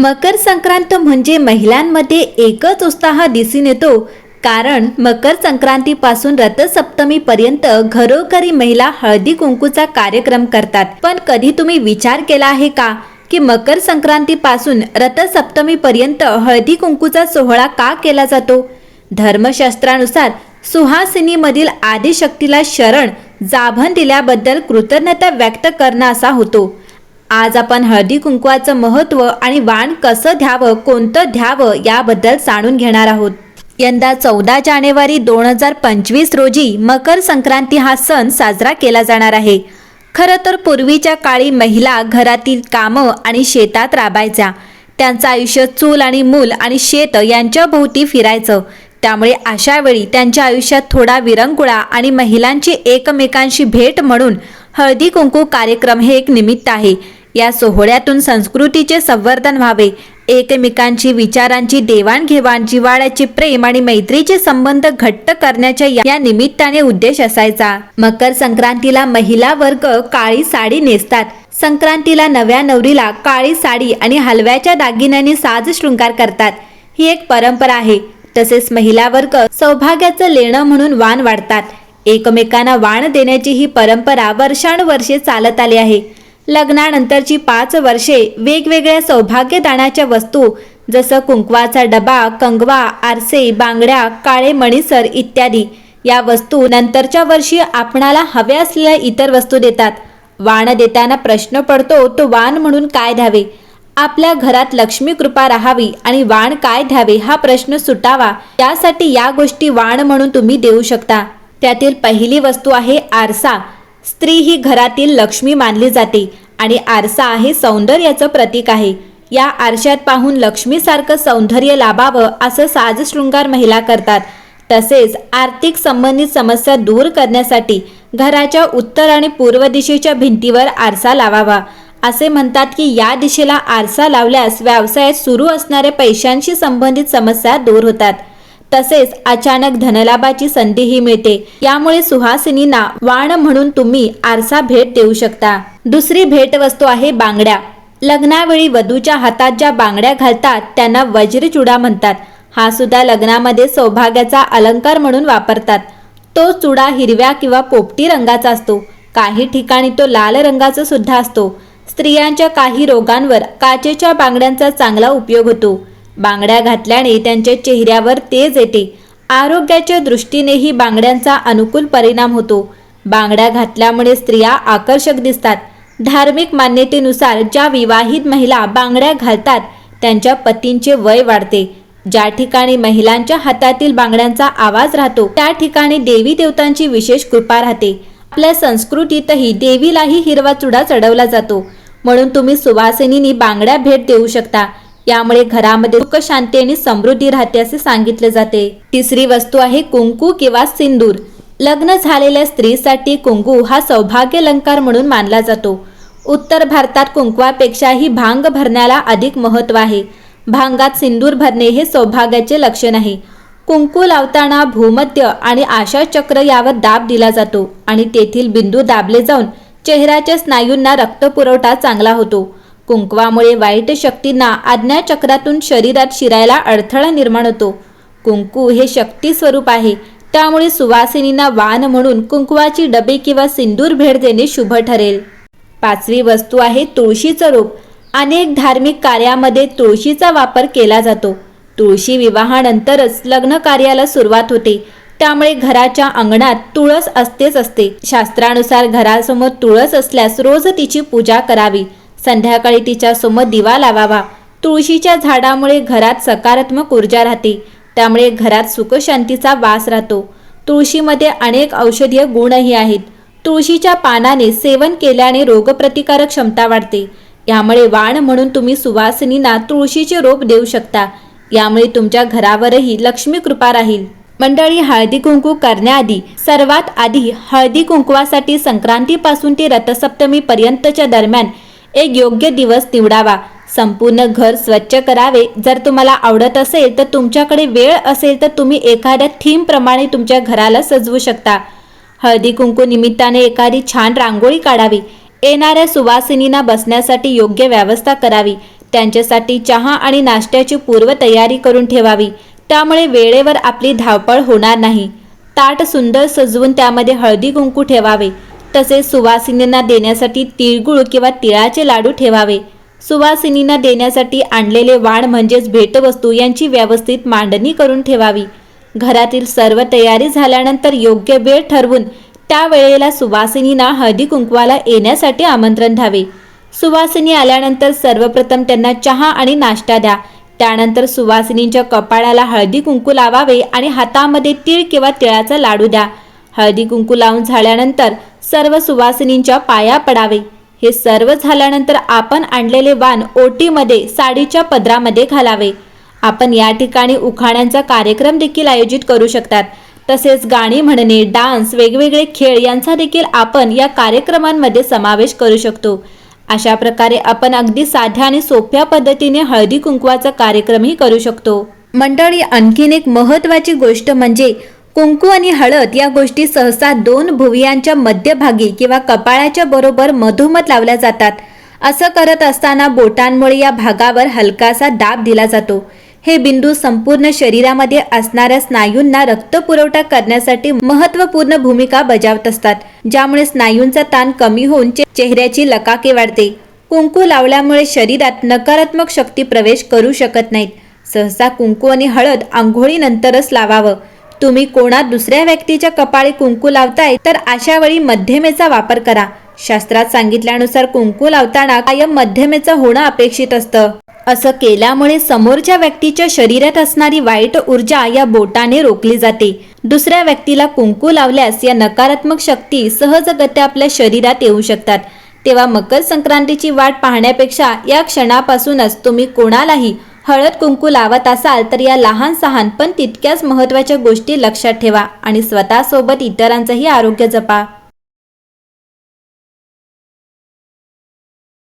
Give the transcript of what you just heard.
मकर संक्रांत म्हणजे महिलांमध्ये एकच उत्साह दिसून येतो. कारण मकर संक्रांतीपासून रथसप्तमीपर्यंत घरोघरी महिला हळदी कुंकूचा कार्यक्रम करतात. पण कधी तुम्ही विचार केला आहे का? की मकर संक्रांतीपासून रथसप्तमीपर्यंत हळदी कुंकूचा सोहळा का केला जातो? धर्मशास्त्रानुसार सुहासिनीमधील आदिशक्तीला शरण जाभन दिल्याबद्दल कृतज्ञता व्यक्त करणं असा होतो. आज आपण हळदी कुंकवाचं महत्त्व आणि वाण कसं द्यावं कोणतं द्यावं याबद्दल जाणून घेणार आहोत. यंदा चौदा जानेवारी दोन हजार पंचवीस रोजी मकर संक्रांती हा सण साजरा केला जाणार आहे. खरं तर पूर्वीच्या काळी महिला घरातील कामं आणि शेतात राबायच्या. त्यांचं आयुष्य चूल आणि मूल आणि शेत यांच्या भोवती फिरायचं. त्यामुळे अशा वेळी त्यांच्या आयुष्यात थोडा विरंगुळा आणि महिलांची एकमेकांशी भेट म्हणून हळदी कुंकू कार्यक्रम हे एक निमित्त आहे. या सोहळ्यातून संस्कृतीचे संवर्धन व्हावे. एकमेकांची विचारांची देवाणघेवाण जिवाळ्याची प्रेम आणि मैत्रीचे संबंध घट्ट करण्याच्या या या निमित्ताने उद्देश असायचा. मकर संक्रांतीला महिला वर्ग काळी साडी नेसतात. संक्रांतीला नव्या नवरीला काळी साडी आणि हलव्याच्या दागिन्यांनी साज शृंगार करतात. ही एक परंपरा आहे. तसेच महिला वर्ग सौभाग्याचं लेणं म्हणून वाण वाढतात. एकमेकांना वाण देण्याची ही परंपरा वर्षानुवर्षे चालत आली आहे. लग्नानंतरची पाच वर्षे वेगवेगळ्या सौभाग्यदानाच्या वस्तू जसं कुंकवाचा डबा कंगवा आरसे बांगड्या काळे मणिसर इत्यादी. या वस्तू नंतरच्या वर्षी आपणाला हव्या असलेल्या इतर वस्तू देतात. वाण देताना प्रश्न पडतो तो वाण म्हणून काय द्यावे? आपल्या घरात लक्ष्मी कृपा राहावी आणि वाण काय द्यावे हा प्रश्न सुटावा यासाठी या गोष्टी वाण म्हणून तुम्ही देऊ शकता. त्यातील पहिली वस्तू आहे आरसा. स्त्री ही घरातील लक्ष्मी मानली जाते आणि आरसा हे सौंदर्याचं प्रतीक आहे. या आरशात पाहून लक्ष्मीसारखं सौंदर्य लाभावं असं साजशृंगार महिला करतात. तसेच आर्थिक संबंधित समस्या दूर करण्यासाठी घराच्या उत्तर आणि पूर्व दिशेच्या भिंतीवर आरसा लावावा. असे म्हणतात की या दिशेला आरसा लावल्यास व्यवसायात सुरू असणाऱ्या पैशांशी संबंधित समस्या दूर होतात. तसेच अचानक धनलाभाची संधीही मिळते. यामुळे सुहासिनींना वाण म्हणून तुम्ही आरसा भेट देऊ शकता. दुसरी भेटवस्तू आहे बांगड्या. लग्नावेळी वधूच्या हातात ज्या बांगड्या घालतात त्यांना वज्रचुडा म्हणतात. हा सुद्धा लग्नामध्ये सौभाग्याचा अलंकार म्हणून वापरतात. तो चुडा हिरव्या किंवा पोपटी रंगाचा असतो. काही ठिकाणी तो लाल रंगाचा सुद्धा असतो. स्त्रियांच्या काही रोगांवर काचेच्या बांगड्यांचा चांगला उपयोग होतो. बांगड्या घातल्याने त्यांच्या चेहऱ्यावर तेज येते. आरोग्याच्या दृष्टीनेही बांगड्यांचा अनुकूल परिणाम होतो. बांगड्या घातल्यामुळे स्त्रिया आकर्षक दिसतात. धार्मिक मान्यतेनुसार ज्या विवाहित महिला बांगड्या घालतात त्यांच्या पतींचे वय वाढते. ज्या ठिकाणी महिलांच्या हातातील बांगड्यांचा आवाज राहतो त्या ठिकाणी देवी देवतांची विशेष कृपा राहते. आपल्या संस्कृतीतही देवीलाही हिरवा चुडा चढवला जातो. म्हणून तुम्ही सुवासिनींनी बांगड्या भेट देऊ शकता. यामुळे घरामध्ये सुख शांती आणि समृद्धी राहते असे सांगितले जाते. तिसरी वस्तू आहे कुंकू किंवा सिंदूर. लग्न झालेल्या स्त्रीसाठी कुंकू हा सौभाग्य अलंकार म्हणून मानला जातो. उत्तर भारतात कुंकवापेक्षाही भांग भरण्याला अधिक महत्त्व आहे. भांगात सिंदूर भरणे हे सौभाग्याचे लक्षण आहे. कुंकू लावताना भूमध्य आणि आशा चक्र यावर दाब दिला जातो आणि तेथील बिंदू दाबले जाऊन चेहऱ्याच्या स्नायूंना रक्तपुरवठा चांगला होतो. कुंकवामुळे वाईट शक्तींना आज्ञाचक्रातून शरीरात शिरायला अडथळा निर्माण होतो. कुंकू हे शक्ती स्वरूप आहे. त्यामुळे सुवासिनींना वाण म्हणून कुंकवाची डबे किंवा सिंदूर भेट देणे शुभ ठरेल. पाचवी वस्तू आहे तुळशीचं रोप. अनेक धार्मिक कार्यामध्ये तुळशीचा वापर केला जातो. तुळशी विवाहानंतरच लग्न कार्याला सुरुवात होते. त्यामुळे घराच्या अंगणात तुळस असतेच असते. शास्त्रानुसार घरासमोर तुळस असल्यास रोज तिची पूजा करावी. संध्याकाळी तिच्यासमोर दिवा लावावा. तुळशीच्या झाडामुळे घरात सकारात्मक ऊर्जा राहते. त्यामुळे घरात सुखशांतीचा वास राहतो. तुळशीमध्ये अनेक औषधीय गुणही आहेत. तुळशीच्या पानाने सेवन केल्याने रोगप्रतिकारक क्षमता वाढते. यामुळे वाण म्हणून तुम्ही सुवासिनींना तुळशीचे रोप देऊ शकता. यामुळे तुमच्या घरावरही लक्ष्मी कृपा राहील. मंडळी हळदी कुंकू करण्याआधी सर्वात आधी हळदी कुंकवासाठी संक्रांतीपासून ते रथसप्तमीपर्यंतच्या दरम्यान एक योग्य दिवस निवडावा. संपूर्ण घर स्वच्छ करावे. जर तुम्हाला आवडत असेल तर तुमच्याकडे वेळ असेल तर तुम्ही एखाद्या थीमप्रमाणे तुमच्या घराला सजवू शकता. हळदी कुंकू निमित्ताने एखादी छान रांगोळी काढावी. येणाऱ्या सुवासिनींना बसण्यासाठी योग्य व्यवस्था करावी. त्यांच्यासाठी चहा आणि नाश्त्याची पूर्वतयारी करून ठेवावी. त्यामुळे वेळेवर आपली धावपळ होणार नाही. ताट सुंदर सजवून त्यामध्ये हळदी कुंकू ठेवावे. तसेच सुवासिनींना देण्यासाठी तिळगुळ किंवा तिळाचे लाडू ठेवावे. सुवासिनींना देण्यासाठी आणलेले वाण म्हणजेच भेटवस्तू यांची व्यवस्थित मांडणी करून ठेवावी. घरातील सर्व तयारी झाल्यानंतर योग्य वेळ ठरवून त्या वेळेला सुवासिनींना हळदी कुंकवाला येण्यासाठी आमंत्रण द्यावे. सुवासिनी आल्यानंतर सर्वप्रथम त्यांना चहा आणि नाश्ता द्या. त्यानंतर सुवासिनींच्या कपाळाला हळदी कुंकू लावावे आणि हातामध्ये तीळ किंवा तिळाचा लाडू द्या. हळदी कुंकू लावून झाल्यानंतर सर्व सुवासिनींच्या पाया पडावे. हे सर्व झाल्यानंतर आपण आणलेले वाण ओटीमध्ये साडीच्या पदरामध्ये घालावे. आपण या ठिकाणी उखाण्यांचा कार्यक्रम देखील आयोजित करू शकतात. तसेच गाणी म्हणणे डान्स वेगवेगळे खेळ यांचा देखील आपण या कार्यक्रमांमध्ये समावेश करू शकतो. अशा प्रकारे आपण अगदी साध्या आणि सोप्या पद्धतीने हळदी कुंकवाचा कार्यक्रमही करू शकतो. मंडळी आणखीन एक महत्त्वाची गोष्ट म्हणजे कुंकू आणि हळद या गोष्टी सहसा दोन भुवयांच्या मध्यभागी किंवा कपाळाच्या बरोबर मधोमध लावल्या जातात. असं करत असताना बोटांमुळे या भागावर हलकासा दाब दिला जातो. हे बिंदू संपूर्ण शरीरामध्ये असणाऱ्या स्नायूंना रक्तपुरवठा करण्यासाठी महत्त्वपूर्ण भूमिका बजावत असतात ज्यामुळे स्नायूंचा ताण कमी होऊन चेहऱ्याची लकाकी वाढते. कुंकू लावल्यामुळे शरीरात नकारात्मक शक्ती प्रवेश करू शकत नाहीत. सहसा कुंकू आणि हळद आंघोळीनंतरच लावावं तुम्ही कोणा दुसऱ्या व्यक्तीच्या कपाळी कुंकू लावताय तर अशा वेळी मध्यमेचा वापर करा. शास्त्रात सांगितल्यानुसार कुंकू लावताना कायम मध्यमेचं होणं अपेक्षित असतं. असं केल्यामुळे समोरच्या व्यक्तीच्या शरीरात असणारी वाईट ऊर्जा या बोटाने रोखली जाते. दुसऱ्या व्यक्तीला कुंकू लावल्यास या नकारात्मक शक्ती सहजगत्या आपल्या शरीरात येऊ शकतात. तेव्हा मकर संक्रांतीची वाट पाहण्यापेक्षा या क्षणापासूनच तुम्ही कोणालाही हळद कुंकू लावत असाल तर या लहान सहान पण तितक्याच महत्त्वाच्या गोष्टी लक्षात ठेवा आणि स्वतःसोबत इतरांचंही आरोग्य जपा.